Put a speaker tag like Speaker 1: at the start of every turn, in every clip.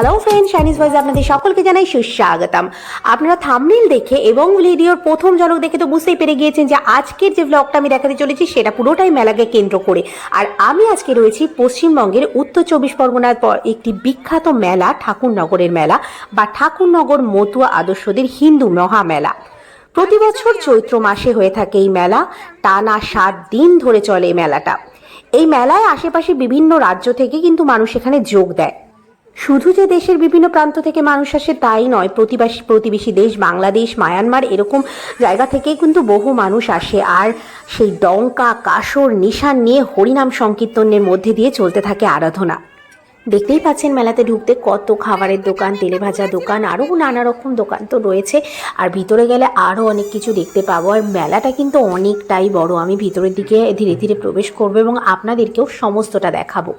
Speaker 1: Hello friend Chinese voice আপনাদের সকলকে জানাই সুস্বাগতম। আপনারা থামনেল দেখে এবং ভিডিওর প্রথম ঝলক দেখে তো বুঝতেই পেরে গিয়েছেন যে আজকের যে ব্লগটা আমি দেখাতে চলেছি, সেটা পুরোটাই মেলাকে কেন্দ্র করে। আর আমি আজকে রয়েছি পশ্চিমবঙ্গের উত্তর চব্বিশ পরগনার পর একটি বিখ্যাত মেলা, ঠাকুরনগরের মেলা, বা ঠাকুরনগর মতুয়া আদর্শদের হিন্দু মহামেলা। প্রতি বছর চৈত্র মাসে হয়ে থাকে এই মেলা, টানা সাত দিন ধরে চলে এই মেলাটা। এই মেলায় আশেপাশে বিভিন্ন রাজ্য থেকে কিন্তু মানুষ এখানে যোগ দেয়। শুধু যে দেশের বিভিন্ন প্রান্ত থেকে মানুষ আসে, তাই নয়। প্রতিবাসী প্রতিবেশী দেশ বাংলাদেশ, মায়ানমার, এরকম জায়গা থেকেই কিন্তু বহু মানুষ আসে। আর সেই ডঙ্কা কাসর নিশান নিয়ে হরিনাম সংকীর্তনের মধ্যে দিয়ে চলতে থাকে আরাধনা। দেখতেই পাচ্ছেন মেলাতে ঢুকতে কত খাবারের দোকান তেলে ভাজা দোকান, আরও নানা রকম দোকান তো রয়েছে। আর ভিতরে গেলে আরও অনেক কিছু দেখতে পাবো। আর মেলাটা কিন্তু অনেকটাই বড়। আমি ভিতরের দিকে ধীরে ধীরে প্রবেশ করব এবং আপনাদেরকেও সমস্তটা দেখাবো।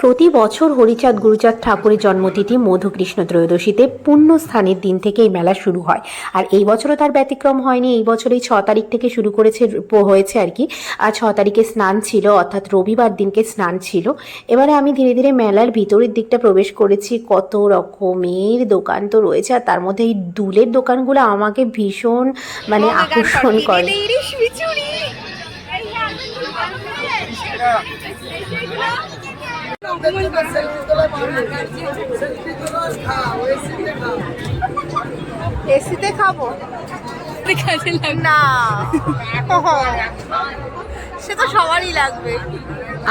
Speaker 1: প্রতি বছর হরিচাঁদ গুরুচাঁদ ঠাকুরের জন্মতিথি মধুকৃষ্ণ ত্রয়োদশীতে পূর্ণ স্থানের দিন থেকে এই মেলা শুরু হয়। আর এই বছরও তার ব্যতিক্রম হয়নি। এই বছর এই ছ তারিখ থেকে শুরু করেছে হয়েছে আর কি। আর ছ তারিখে স্নান ছিল অর্থাৎ রবিবার দিনকে স্নান ছিল। এবারে আমি ধীরে ধীরে মেলার ভিতরের দিকটা প্রবেশ করেছি। কত রকমের দোকান তো রয়েছে। আর তার মধ্যে এই দুলের দোকানগুলো আমাকে ভীষণ মানে আকর্ষণ করে।
Speaker 2: খাব। না। সে তো সবারই লাগবে।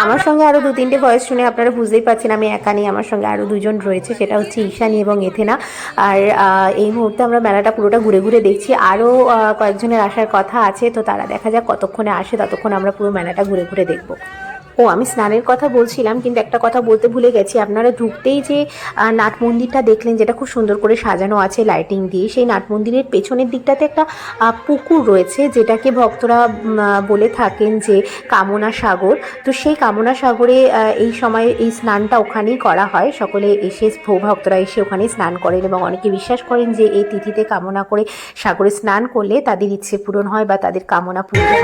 Speaker 1: আমার সঙ্গে আরও দু, তিনটে ভয়েস শুনে আপনারা বুঝতেই পারছেন আমি একা নেই, আমার সঙ্গে আরও দুজন রয়েছে, সেটা হচ্ছে ঈশানি এবং এথেনা। আর এই মুহূর্তে আমরা মেলাটা পুরোটা ঘুরে ঘুরে দেখছি। আরও কয়েকজনের আসার কথা আছে, তো তারা দেখা যাক কতক্ষণে আসে, ততক্ষণ আমরা পুরো মেলাটা ঘুরে ঘুরে দেখব। ও, আমি স্নানের কথা বলছিলাম, কিন্তু একটা কথা বলতে ভুলে গেছি। আপনারা ঢুকতেই যে নাট মন্দিরটা দেখলেন, যেটা খুব সুন্দর করে সাজানো আছে লাইটিং দিয়ে, সেই নাট মন্দিরের পেছনের দিকটাতে একটা পুকুর রয়েছে, যেটাকে ভক্তরা বলে থাকেন যে কামনা সাগর। তো সেই কামনা সাগরে এই সময় এই স্নানটা ওখানেই করা হয়। সকলে এসে ভক্তরা এসে ওখানে স্নান করেন এবং অনেকে বিশ্বাস করেন যে এই তিথিতে কামনা করে সাগরে স্নান করলে তাদের ইচ্ছে পূরণ হয় বা তাদের কামনা পূরণ হয়।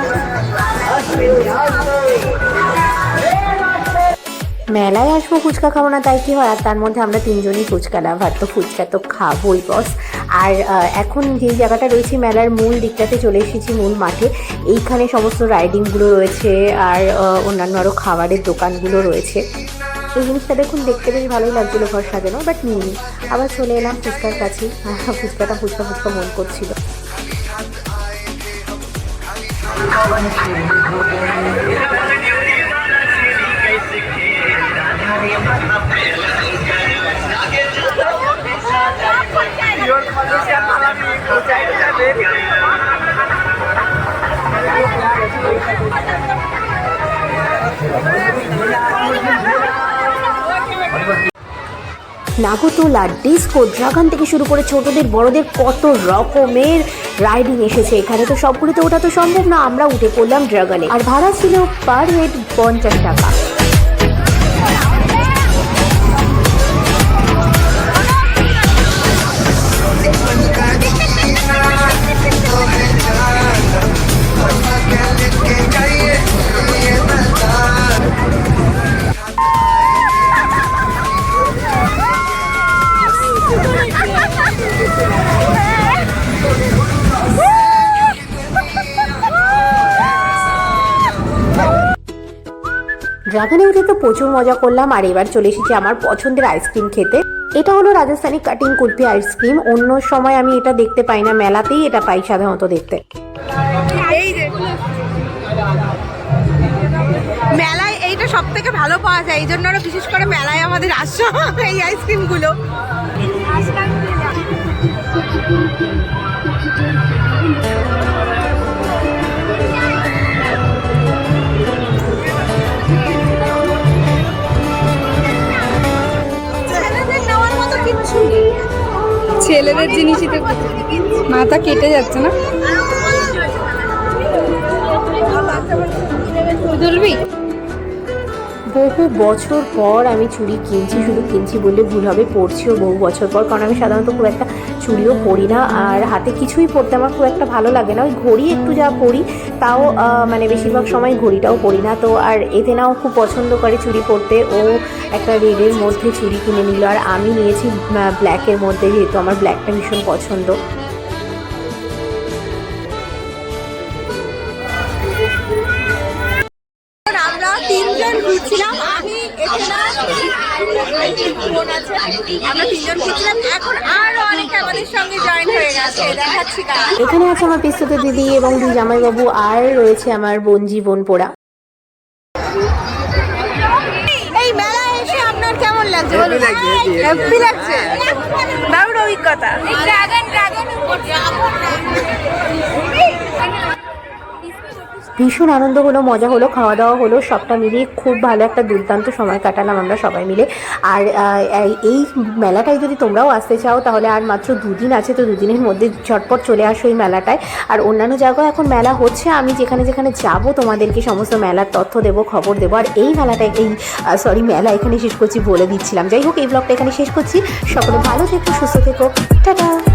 Speaker 1: মেলায় আসব ফুচকা খাব না, তাই কি হয়? আর তার মধ্যে আমরা তিনজনই ফুচকা লাভার, তো ফুচকা তো খাবোই বস আর এখন যে জায়গাটা রয়েছে মেলার মূল দিকটাতে চলে এসেছি মূল মাঠে। এইখানে সমস্ত রাইডিংগুলো রয়েছে, আর অন্যান্য আরও খাবারের দোকানগুলো রয়েছে। এই জিনিসটা দেখুন, দেখতে বেশ ভালোই লাগছিল ঘর সাজানো বাট নিইনি আবার চলে এলাম ফুচকার কাছে। ফুচকাটা ফুচকা ফুচকা মন করছিল। নাগরদোলা ডিস্কো ড্রাগন থেকে শুরু করে ছোটদের, বড়দের কত রকমের রাইডিং এসেছে এখানে। তো সবগুলোতে ওঠা তো সম্ভব না, আমরা উঠে পড়লাম ড্রাগনে। আর ভাড়া ছিল পার হেড পঞ্চাশ টাকা। ড্রাগনে উঠে তো প্রচুর মজা করলাম আর এবার চলে এসেছি আমার পছন্দের আইসক্রিম খেতে। এটা হলো রাজস্থানি কাটিং কুলফি আইসক্রিম অন্য সময় আমি এটা দেখতে পাই না মেলাতেই এটা পাই সাধারণত দেখতে।
Speaker 2: মেলায় এইটা সব থেকে ভালো পাওয়া যায় এই জন্য বিশেষ করে মেলায় আমাদের আসছো এই আইসক্রিমগুলো। ছেলেদের
Speaker 3: জিনিসই তো মাথা কেটে যাচ্ছে না? তুলবি
Speaker 1: বহু বছর পর আমি চুড়ি কিনছি, শুধু কিনছি বললে ভুল হবে, পরছিও বহু বছর পর, কারণ আমি সাধারণত খুব একটা চুড়িও পরি না, আর হাতে কিছুই পরতে আমার খুব একটা ভালো লাগে না। ওই ঘড়ি একটু যা পরি, তাও মানে বেশিরভাগ সময় ঘড়িটাও পরি না, তো আর এতে নাও খুব পছন্দ করে চুড়ি পরতে। ও একটা রেডের মধ্যে চুড়ি কিনে নিল, আর আমি নিয়েছি ব্ল্যাকের মধ্যে, যেহেতু আমার ব্ল্যাকটা ভীষণ পছন্দ।
Speaker 2: ঘুরছিলাম আমি এখানে আছে আমরা তিনজন ঘুরছিলাম এখন আরও অনেকে আমাদের সঙ্গে জয়েন হয়ে গেছে দেখাচ্ছি
Speaker 1: এখানে আছে আমার পিস্তুত দিদি এবং দুই জামাইবাবু আর রয়েছে আমার বোন জীবন পোড়া
Speaker 2: এই
Speaker 1: ভীষণ আনন্দ হলো, মজা হলো, খাওয়া দাওয়া হলো, সবটা মিলিয়ে খুব ভালো একটা দুর্দান্ত সময় কাটালাম আমরা সবাই মিলে। আর এই- মেলাটায় যদি তোমরাও আসতে চাও, তাহলে আর মাত্র দুদিন আছে, তো দুদিনের মধ্যে ঝটপট চলে আসো এই মেলাটায়। আর অন্যান্য জায়গায় এখন মেলা হচ্ছে, আমি যেখানে যেখানে যাব, তোমাদেরকে সমস্ত মেলার তথ্য দেবো, খবর দেবো। আর এই মেলাটায়, এই সরি মেলা এখানে শেষ করছি বলে দিচ্ছিলাম। যাই হোক, এই ব্লগটা এখানে শেষ করছি। সকলে ভালো থেকো, সুস্থ থেকো। টাটা!